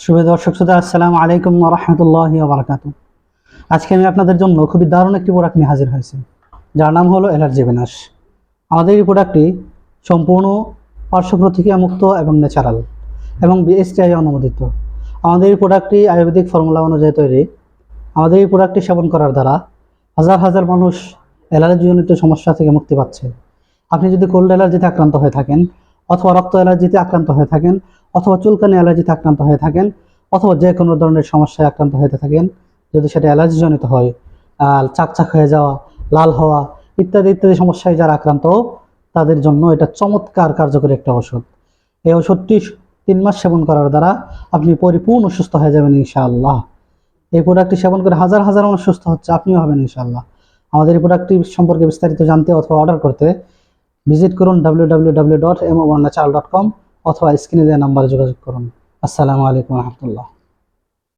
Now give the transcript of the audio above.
শুভ দর্শক শ্রোতা, আসসালামু আলাইকুম রহমতুল্লাহ বারাকাত আজকে আমি আপনাদের জন্য খুবই দারুণ একটি প্রোডাক্ট নিয়ে হাজির হয়েছি, যার নাম হলো অ্যালার্জি বিনাশ। আমাদের এই প্রোডাক্টটি সম্পূর্ণ পার্শ্ব প্রতিক্রিয়া মুক্ত এবং ন্যাচারাল এবং বিএসটিআই অনুমোদিত। আমাদের এই প্রোডাক্টটি আয়ুর্বেদিক ফর্মুলা অনুযায়ী তৈরি। আমাদের এই প্রোডাক্টটি সেবন করার দ্বারা হাজার হাজার মানুষ অ্যালার্জিজনিত সমস্যা থেকে মুক্তি পাচ্ছে। আপনি যদি কোল্ড অ্যালার্জিতে আক্রান্ত হয়ে থাকেন অথবা রক্ত অ্যালার্জিতে আক্রান্ত হয়ে থাকেন, অথবা চুলকানি অ্যালার্জিতে আক্রান্ত হয়ে থাকেন, অথবা যে কোনো ধরনের সমস্যায় আক্রান্ত হয়ে থাকেন, যদি সেটা অ্যালার্জিজনিত হয় চাকচাক হয়ে যাওয়া, লাল হওয়া, ইত্যাদি ইত্যাদি সমস্যায় যারা আক্রান্ত, তাদের জন্য এটা চমৎকার কার্যকরী একটা ওষুধ এই ওষুধটি তিন মাস সেবন করার দ্বারা আপনি পরিপূর্ণ সুস্থ হয়ে যাবেন ইনশাআল্লাহ। এই প্রোডাক্টটি সেবন করে হাজার হাজার মানুষ সুস্থ হচ্ছে, আপনিও হবেন ইনশাআল্লাহ। আমাদের এই প্রোডাক্টটি সম্পর্কে বিস্তারিত জানতে অথবা অর্ডার করতে ভিজিট করুন ডাব্লিউ অথবা স্ক্রিনে দেওয়া নাম্বারে যোগাযোগ করুন। আসসালামু আলাইকুম রহমতুল্লাহ।